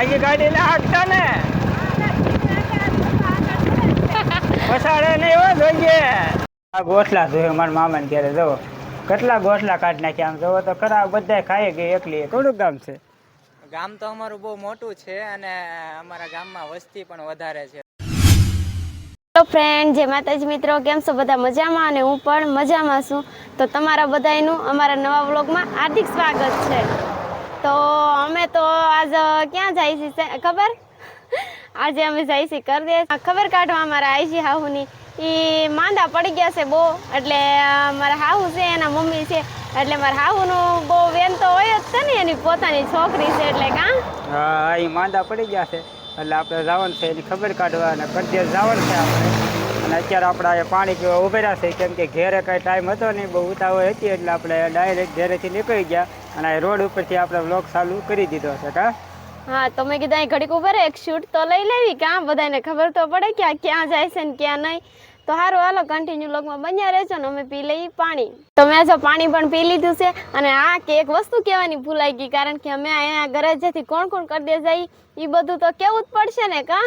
જાગી ગાડી ને હાંકતા ને. પસાડે નહીં હોય જોઈએ. આ ગોઠલા જોયો મારા મામાને ઘેરે જવો કેટલા ગોઠલા કાઢી નાખ્યા આમ જવો તો ખરા બધા ખાઈ ગઈ એકલી થોડુંક ગામ છે. ગામ તો અમારું બહુ મોટું છે અને અમારા ગામમાં વસ્તી પણ વધારે છે. હેલો ફ્રેન્ડ જે માતાજી મિત્રો કેમ છો? બધા મજામાં? અને હું પણ મજામાં છું. તો તમારા બધાયનું અમારા નવા વ્લોગમાં હાર્દિક સ્વાગત છે. તો અમે તો આજ ક્યાં જાય છે ખબર? આજે અમે જાય છે કરી દે ખબર કાઢવા અમારા આઈજી હાહુની? એ માંદા પડી ગયા છે બહુ. એટલે મારા હાહુ છે, એના મમ્મી છે. એટલે મારા હાહુનું બહુ વેન તો હોય જ છે ને, એની પોતાની છોકરી છે, એટલે કાં? હા એ માંદા પડી ગયા છે. એટલે આપણે જવાનું છે, એની ખબર કાઢવા અને કરજે જવાનું છે આપણે. અને અત્યારે આપણે પાણી ઉભેરા છે, કેમ કે ઘેરે કાંઈ ટાઈમ હતો નહીં, બહુ ઉતાવળ હતી, એટલે આપણે ડાયરેક્ટ ઘેરેથી નીકળી ગયા. અને રોડ ઉપરથી આપણે બ્લોગ ચાલુ કરી દીધો છે કા? હા તમે કીધા ઘડીક ઊભા રહે એક શૂટ તો લઈ લેવી કાં બધાને ખબર તો પડે કે આ ક્યાં જાય છે ને ક્યાં નહીં. તો સારું હાલો કન્ટિન્યુ લોકમાં બન્યા રહેજો ને અમે પી લઈએ પાણી. તો મેં જો પાણી પણ પી લીધું છે અને આ કે એક વસ્તુ કહેવાની ભૂલાઈ ગઈ કારણ કે અમે અહીંયા ગરજેથી કોણ કોણ કરી દે જાય એ બધું તો કેવું જ પડશે ને કા?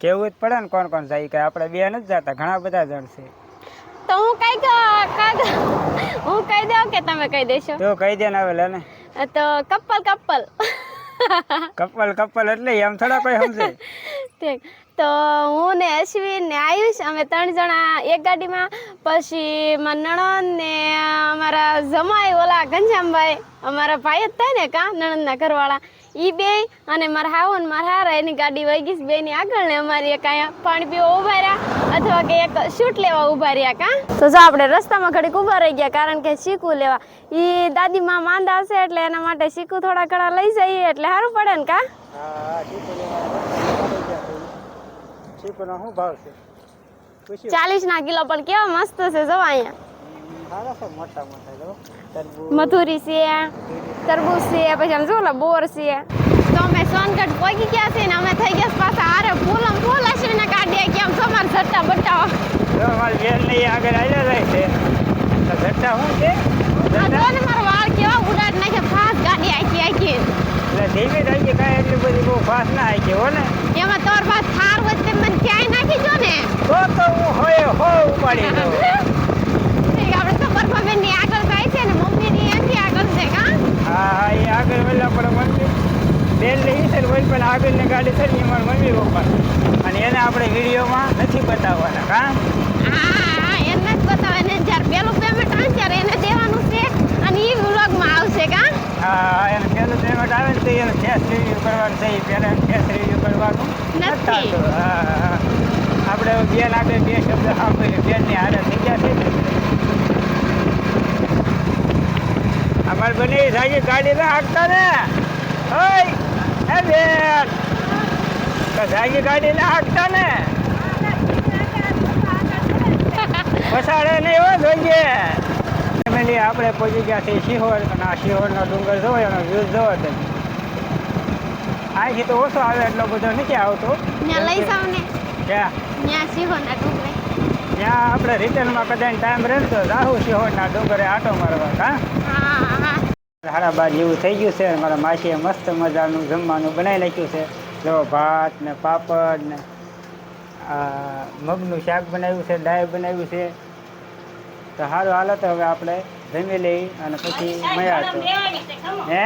કેવું જ પડે ને કોણ કોણ જાય કે આપણે બે નથી જતા ઘણા બધા જણ છે. તો હું કઈ કાગ હું કહી દઉં કે તમે કહી દેશો. તો કહી દે ને હવે તો કપલ કપલ કપલ કપલ એટલે એમ થોડા કોઈ સમજે. ઠીક તો હું ને અશ્વિન ને આયુષ અમે ત્રણ જણા એક ગાડીમાં. પછી મારા નણંદ ને અમારા જમાઈ ઓલા ઘનશ્યામભાઈ અમારા ભાઈ જ થાય ને કા નણંદના ઘરવાળા. ઈ બે અને મારા હાવ અને મારા હારા એની ગાડી વહી ગઈ બે ની આગળ ને અમારી એક અહીંયા પાણી પીવા ઊભા રહ્યા અથવા કે એક શૂટ લેવા ઊભા રહ્યા કા? તો જો આપણે રસ્તામાં ઘડીક ઊભા રહી ગયા કારણ કે શીકું લેવા. ઈ દાદીમાં માંદા હશે એટલે એના માટે શીકું થોડા ઘણા લઈ જઈએ એટલે સારું પડે ને કા? હા શું ભાવ છે? ચાલીસ ના કિલો પણ કેવા મસ્ત છે જો અહીંયા. મોટા મોટા જો. મથુરી છે તરબૂચ છે પછી આમ જો બોર છે. તો અમે સોનગઢ પહોંચી ગયા છે ને અમે થઈ ગયા પાછા હારે ફૂલ આમ ફૂલ હશે ને કાઢીએ કે આમ સમાર ઝટ્ટા બટ્ટા જો અમારી બેન આગળ આવ્યા જાય છે. તો શું છે? આ મારો વાળ કેવા ઉડાડ નાખે ફાસ્ટ ગાડી આખી આખી. એટલે ધીમે થઈ કાંઈ એટલી બધી બહુ ફાસ્ટ ના હો ને. એમાં તોર બાદ થાર વચ્ચે મને ક્યાંય નાખી જો ને. તો તો હું હોય હો ઉપાડી દઉં ઠીક, આપણે સબરમાં બેનની આગળ જાય છે ને મમ્મી ની એમથી આગળ છે કા હા હા એ આગળ વેલા પણ મમ્મી બેન લઈ છે ને વળી પણ આગળની ગાડી છે ને એ મારા મમ્મી પપ્પા અને એને આપણે વિડીયોમાં નથી બતાવવાના હા? હા એને જ બતાવે ને જ્યારે પેલું પેમેન્ટ આવે ત્યારે એને દેવાનું છે અને એ વ્લોગમાં આવશે કા? હા એને પહેલું પેમેન્ટ આવે ને તો એને ફેસ રિવ્યુ કરવાનું છે એ પહેલાં ફેસ રિવ્યુ કરવાનું. નથી. આપણે બે લાગે બે શબ્દ સાંભળીએ બેનની હારે થઈ ગયા છે. અમારે બને સાજી ગાડી ના હાંકતા ને. ઓય હે બેન. સાજી ગાડી ના હાંકતા ને. પસાડે ને હો જોઈએ. ફેમિલી આપણે પહોંચી ગયા છીએ શિહોર અને આ શિહોરનો ડુંગર જોવો એનો વ્યૂ જોવો તમે. અહીંથી તો ઓછો આવે એટલો બધો નથી આવતો. ત્યાં આપણે રિટર્નમાં કદાચ ટાઈમ રહેતો રાહુ શિહોરના ડુંગરે આટો મારવા હા? સાડા બાર જેવું થઈ ગયું છે મારા માસીએ મસ્ત મજાનું જમવાનું બનાવી નાખ્યું છે. જો ભાત ને પાપડ ને મગનું શાક બનાવ્યું છે દાળ બનાવ્યું છે. તો સારું હાલો તો હવે આપણે જમી લઈ અને પછી મળ્યા તો. હે?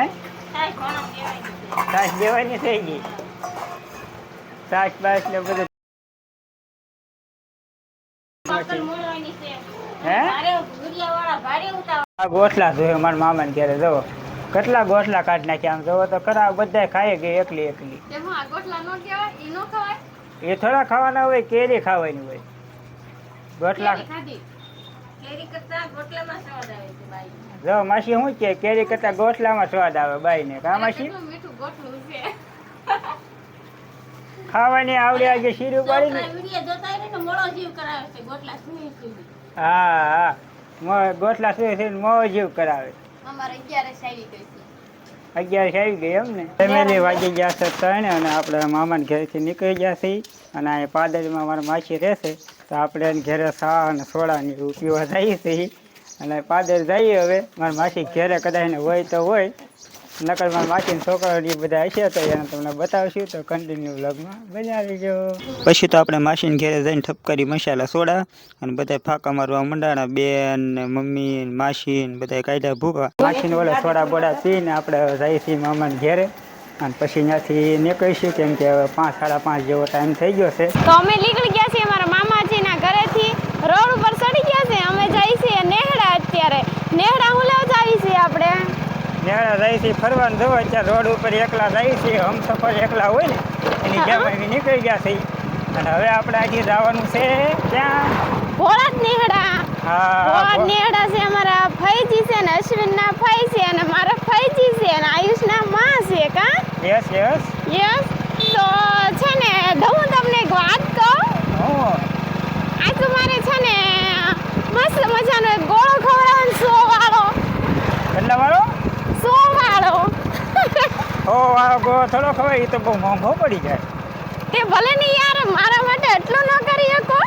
છાશ દેવાની થઈ ગઈ. છાશ બાશ ને બધું. હે? ગોઠલા જોયો મારા મામાને ઘેરે જવો કેટલા ગોઠલા કાઢી નાખ્યા આમ જોવો તો ખરા બધા ખાઈ ગઈ એકલી એકલી. તેમાં નો કહેવાય એ નો ખવાય. એ થોડા ખાવાના હોય કેરી ખાવાની હોય. બાઈ. જો માસી શું કે કેરી કરતા ગોટલામાં સ્વાદ આવે બાઈને. કા માસી? ગોટલું ખાવાની આવડે આજે શીરું પાડી ને વિડિયો જોતા રહે ને મોળો જીવ કરાવે છે ગોટલા સુધી હા હા. મો- ગોઠલા સુઈ સુઈને મોં જીવ કરાવે. અમારે 11 આવી ગઈ અગિયાર આવી ગઈ એમ ને ફેમિલી વાગી ગયા છે ત્રણે અને આપણે મામાને ઘરેથી નીકળી ગયા છીએ. અને અહીં પાદરમાં મારા માસી રહેશે. તો આપણે એને ઘરે સા અને સોડાની એવું પીવા જઈએ છીએ. અને પાદર જઈએ હવે. મારા માસી ઘરે કદાચ હોય તો હોય. નકલમાં માસીન છોકરા ને બધા હશે તો એને તમને બતાવશું. તો કન્ટિન્યુ વ્લોગમાં બનાવી જો પછી તો આપણે માસીન ઘેરે જઈને ઠપકારી મસાલા સોડા અને બધા ફાંકા મારવા મંડાણા બેન ને મમ્મી ને માસી ને બધા કાઢ્યા ભૂકા માસીને ઓલા સોડા બોડા પીને આપણે જઈએ છીએ મામાને ઘેરે અને પછી ત્યાંથી નીકળીશું કેમ કે હવે પાંચ સાડા પાંચ જેવો ટાઈમ થઈ ગયો છે. તો અમે નીકળી ગયા છીએ મારા મામાજીના ઘરેથી. રોડ ઉપર ચડી ગયા છે. અમે જઈએ છીએ નેહડા અત્યારે. નેહડા હું લેવા છીએ આપણે. નેહડા જાય છે ફરવાનું જવો અત્યારે રોડ ઉપર એકલા જાય છે હમ સફર એકલા હોય ને એની જેમ એની નીકળી ગયા છે. અને હવે આપણે આજે જવાનું છે ત્યાં. ભોળા જ નેહડા. હા નેહડા છે અમારા ફઈજી છે ને અશ્વિનના ફઈ છે અને મારા ફઈજી છે અને આયુષના માં છે કા? Yes yes. યસ. તો છે ને હું તમને એક વાત કહું? હું. આ તો મારે છે ને મસ્ત મજાનો એક ગોળો ખવડાવવાનો સો વાળો. કેટલા વાળો વાળો? ઓ વાળો ગો થોડો ખવાય એ તો બહુ મોંઘો પડી જાય. તે ભલે ને યાર મારા માટે એટલું ન કરી શકો?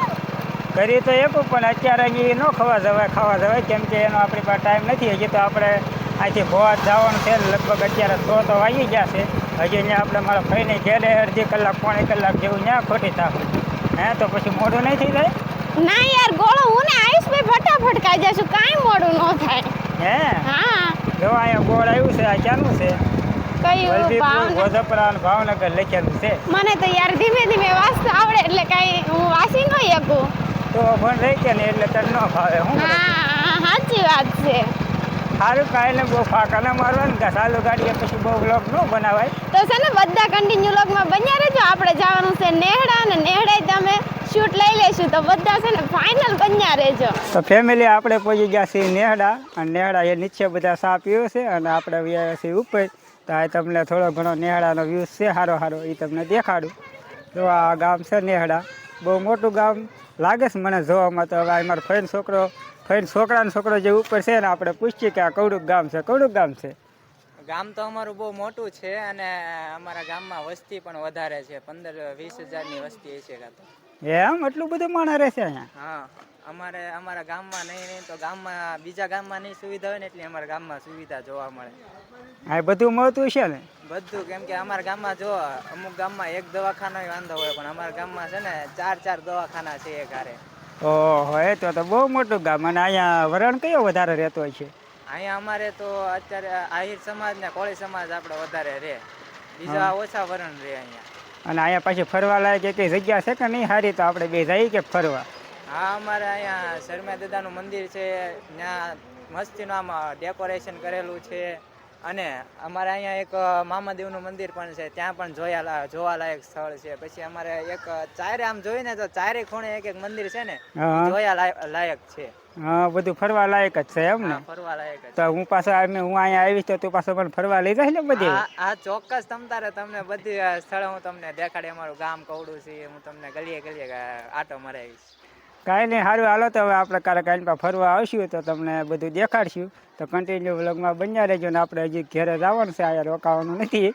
કરી તો એક પણ અત્યારે એ ન ખવા જવાય ખાવા જવાય કેમ કે એનો આપણી પાસે ટાઈમ નથી. હજી તો આપણે અહીંથી ભોવા જવાનું છે લગભગ અત્યારે સો તો વાગી ગયા છે. હજી અહીંયા આપણે મારા ભાઈને ઘેરે અડધી કલાક પોણી કલાક જેવું ત્યાં ખોટી થાક હે તો પછી મોડું નહીં થઈ જાય? ના યાર ગોળો હું ને આયુષભાઈ ફટાફટ ખાઈ જશું કાંઈ મોડું ન થાય. હે? હા. જો અહીંયા ગોળ આવ્યું છે આ ચાલુ છે. કયું ભાવનગર લખેલું છે. મને તો યાર ધીમે ધીમે વાંચતા આવડે એટલે કાંઈ હું વાંચી ન શકું. તો પણ રહી કે ને એટલે તને ન ભાવે હું હા સાચી વાત છે. સારું કાંઈ ને બહુ ફાંકા ના મારવા ને સાલું ગાડીએ પછી બહુ બ્લોક ન બનાવાય. તો છે ને બધા કન્ટિન્યુ લોગમાં બન્યા રહેજો. આપણે જવાનું છે નેહડા અને નેહડાય તમે શૂટ લઈ લેશું. તો બધા છે ને ફાઇનલ બન્યા રહેજો. તો ફેમિલી આપણે પહોંચી ગયા છીએ નેહડા. અને નેહડા એ નીચે બધા સા પીવે છે અને આપણે છીએ ઉપર. તો આ તમને થોડો ઘણો નેહડાનો વ્યૂઝ છે સારો સારો એ તમને દેખાડું. તો આ ગામ છે નેહડા બહુ મોટું ગામ લાગે છે મને જોવામાં. તો હવે આ મારો ફઈન છોકરો ફઈન છોકરાનો છોકરો જે ઉપર છે ને આપણે પૂછીએ કે આ કવડુંક ગામ છે કવડુંક ગામ છે? ગામ તો અમારું બહુ મોટું છે અને અમારા ગામમાં વસ્તી પણ વધારે છે પંદર વીસ હજારની વસ્તી છે એમ? એટલું બધું માણસ રહેશે અહીંયા? હા. અમારે અમારા ગામમાં નહીં નહીં તો ગામમાં બીજા ગામમાં નહીં સુવિધા હોય ને એટલી અમારા ગામમાં સુવિધા જોવા મળે. હા બધું મળતું છે ને? બધું કેમ કે અમારા ગામમાં જો અમુક ગામમાં એક દવાખાનો વાંધો હોય પણ અમારા ગામમાં છે ને ચાર ચાર દવાખાના છે એક હારે. ઓહો એ તો તો બહુ મોટું ગામ અને અહીંયા વરણ કયો વધારે રહેતો હોય છે? અહીંયા અમારે તો અત્યારે આહિર સમાજ ને કોળી સમાજ આપણે વધારે રહે. બીજા ઓછા વરણ રહે અહીંયા. અને અહીંયા પાછી ફરવા લાયક એક જગ્યા છે કે નહીં? સારી તો આપણે બે જઈએ કે ફરવા? હા અમારે અહીંયા શર્મા દાદાનું મંદિર છે. ત્યાં મસ્તીનું આમ ડેકોરેશન કરેલું છે. અને અમારે અહીંયા એક મામાદેવનું મંદિર પણ છે. ત્યાં પણ જોયા જોવાલાયક સ્થળ છે. પછી અમારે એક ચારે આમ જોઈને તો ચારે ખૂણે એક એક મંદિર છે ને જોયા લાયક છે. હા બધું ફરવા લાયક જ છે એમ ને? ફરવા લાયક તો હું પાછો હું અહીંયા આવીશ તો તું પાછો પણ ફરવા લઈ જાય ને બધી? આ ચોક્કસ તમ તારે તમને બધી સ્થળે હું તમને દેખાડે અમારું ગામ કવડું છે હું તમને ગલીએ ગલીએ આટો મરાવીશ. કાંઈ નહીં સારું હાલો તો હવે આપણે કાલે કાંઈ પણ ફરવા આવશું તો તમને બધું દેખાડશું. તો કન્ટિન્યુ વ્લોગમાં બન્યા રહેજો ને આપણે હજી ઘેરે જવાનું છે અહીંયા રોકાવાનું નથી.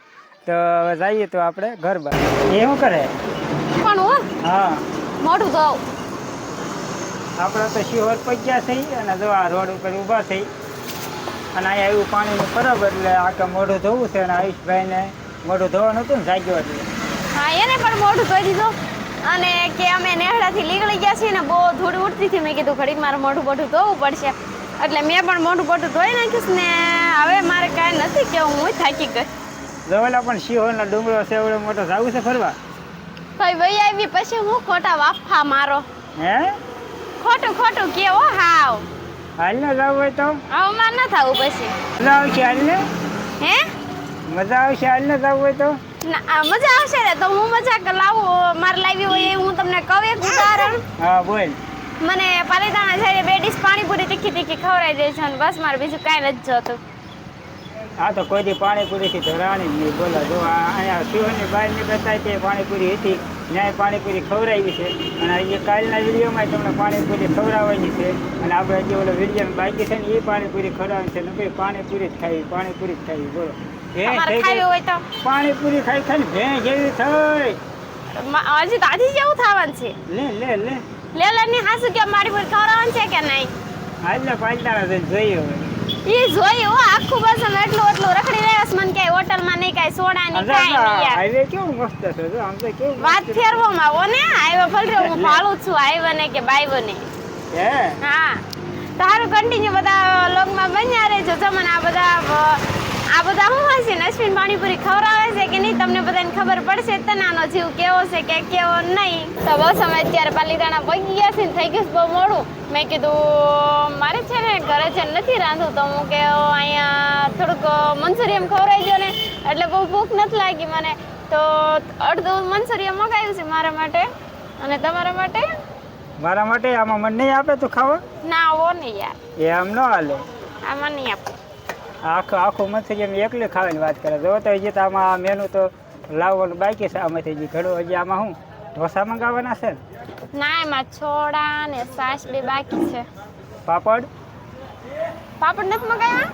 તો હવે જઈએ તો આપણે ઘર બાર એ શું કરે? પણ હા મોઢું તો આપણે તો શિહોર પગ્યા થઈ અને જો આ રોડ ઉપર ઊભા થઈ અને અહીંયા એવું પાણીનું બરાબર એટલે આખે મોઢું ધોવું છે અને આયુષભાઈને મોઢું ધોવાનું હતું ને જાગ્યો એટલે. હા એને પણ મોઢું ધોઈ દીધું. અને કે અમે નેહડાથી નીકળી ગયા છીએ ને બહુ ધૂળ ઉડતી હતી મેં કીધું ઘડીક મારું મોઢું બોઢું ધોવું પડશે. એટલે મેં પણ મોઢું બોઢું ધોઈ નાખીશ ને હવે મારે કાંઈ નથી કે હું થાકી ગઈ. જોવેલા પણ શિહોરનો ડુંગરો છે એવડો મોટો જાવું છે ફરવા? ભાઈ વહી આવી પછી હું ખોટા વાફા મારો. હે? ખોટું ખોટું કેવો હાવ. હાલને જવું હોય તો? હવે માર ન થાવું પછી. મજા આવશે હાલને? હે? મજા આવશે હાલને જવું હોય તો? ના, મજા આવશે ને તો હું મજાક લાવું મારે લાવી હોય એ હું તમને કહું એક ઉદાહરણ. હા બોલ. મને પાલીતાણા જઈને બે ડીશ પાણીપુરી તીખી તીખી ખવડાવી દે છે અને બસ મારે બીજું કાંઈ નથી જોતું. આ તો કોઈ દી પાણીપુરીથી તો જ નહીં બોલો. જો અહીંયા શિવની બહાર નીકળતા તે પાણીપુરી હતી ન્યાય પાણીપુરી ખવડાવી છે. અને એ કાલના વિડીયોમાં તમને પાણીપુરી ખવડાવવાની છે. અને આપણે જે ઓલો વીડિયો બાકી છે ને એ પાણીપુરી ખવડાવવાની છે. ને ભાઈ પાણીપુરી જ ખાવી પાણીપુરી જ ખાવી બોલો. તમારે ખાવી હોય તો. પાણીપુરી ખાઈ ખાઈને ભે જેવી થઈ. હજી તો આજી જેવું થવાનું છે. લે લે લે. લેલરની હાસુ કે મારી પૂરી ખવડાવવાનું છે કે નહીં? હાલ ને પાલતાના જોઈએ હવે. ઈ જોઈ હો આખું બસ અમે એટલું એટલું રખડી રહ્યા છે મને ક્યાંય હોટલમાં નહીં કાંઈ સોડા નહીં કાંઈ નહીં યાર. હાઈવે કેવું મસ્ત છે જો આમ તો કેવું વાત ફેરવામાં આવો ને આવ્યો ફલર્યો હું ભાળું છું આવ્યો ને કે બાઈવો ને. હે? હા. તારું કન્ટિન્યુ બધા લોગમાં બન્યા રહેજો. તમને આ બધા આ બધા શું હશે ને અશ્વિન પાણીપુરી ખવડાવે છે કે નહીં? તમને બધાને ખબર પડશે તનાનો જીવ કેવો છે કે કેવો નહીં. તો બસ અમે અત્યારે પાલીતાણા પગી ગયા છે ને થઈ ગયું બહુ મોડું. મેં કીધું મારે છે ને ઘરે છે નથી રાંધું તો હું કે અહીંયા થોડુંક મંચુરિયમ ખવડાવી દો ને. એટલે બહુ ભૂખ નથી લાગી મને. તો અડધું મંચુરિયમ મગાવ્યું છે મારા માટે. અને તમારા માટે? મારા માટે આમાં મને નહીં આપે તું ખાવા? ના આવો નહીં યાર. એ આમ ન હાલે. આમાં નહીં આપો. આખું આખું એમ એકલી ખાવાની વાત કરે. જો તો હજી તો આમાં મેનુ તો લાવવાનું બાકી છે. આમાંથી હજી ઘણું હજી આમાં શું ઢોસા મંગાવવાના છે ના? એમાં છોડા ને સાસ બે બાકી છે. પાપડ? પાપડ નથી મંગાવ્યા?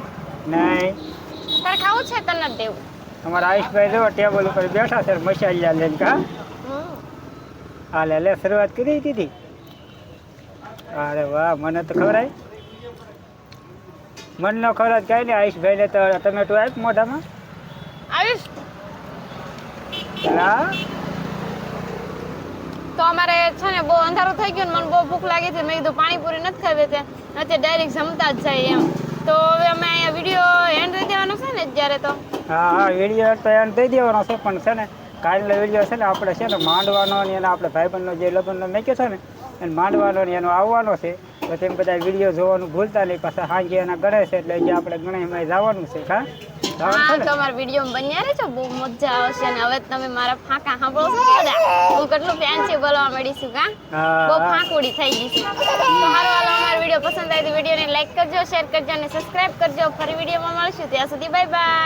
નહીં. તારે ખાવું છે? તને દેવું. અમારા આયુષભાઈ જો ટેબલ ઉપર બેઠા છે મસાલિયા લઈને કા? હા હાલે લે શરૂઆત કરી દીધી. અરે વાહ મને તો ખબર મન નો ખરાજ કઈ નહીં આયુષભાઈને તો ટમેટો આપ મોઢામાં? આવીશ હા તો અમારે છે ને બહુ અંધારું થઈ ગયું ને મને બહુ ભૂખ લાગી હતી. મેં કીધું પાણીપુરી નથી ખાવી તે. અત્યારે ડાયરેક્ટ જમતા જ જાય એમ. તો હવે અમે અહીંયા વીડિયો એન્ડ દઈ દેવાનો છે ને અત્યારે તો. હા હા વીડિયો તો એન્ડ દઈ દેવાનો છે પણ છે ને કાલનો વીડિયો છે ને આપણે છે ને માંડવાનો ને એના આપણે ભાઈબંધનો જે લગ્નનો મેક્યો છે ને એને માંડવાનો ને એનો આવવાનો છે. તેમ બધા વીડિયો જોવાનું ભૂલતા નહીં પાછા સાંજે એના ગણે છે એટલે અહીંયા આપણે ગણે જવાનું છે હા જવાનું હા છે તો વીડિયો બન્યા રહેજો બહુ મજા આવશે અને હવે તમે મારા ફાંકા સાંભળો છો બધા? હું કેટલું ફેન્સી બોલવા મળીશું કા બહુ ફાંકુડી થઈ ગઈ છે. તો હારો હાલો અમારો વીડિયો પસંદ આવે તો વિડીયોને લાઈક કરજો શેર કરજો અને સબસ્ક્રાઇબ કરજો. ફરી વિડીયોમાં મળશું. ત્યાં સુધી બાય બાય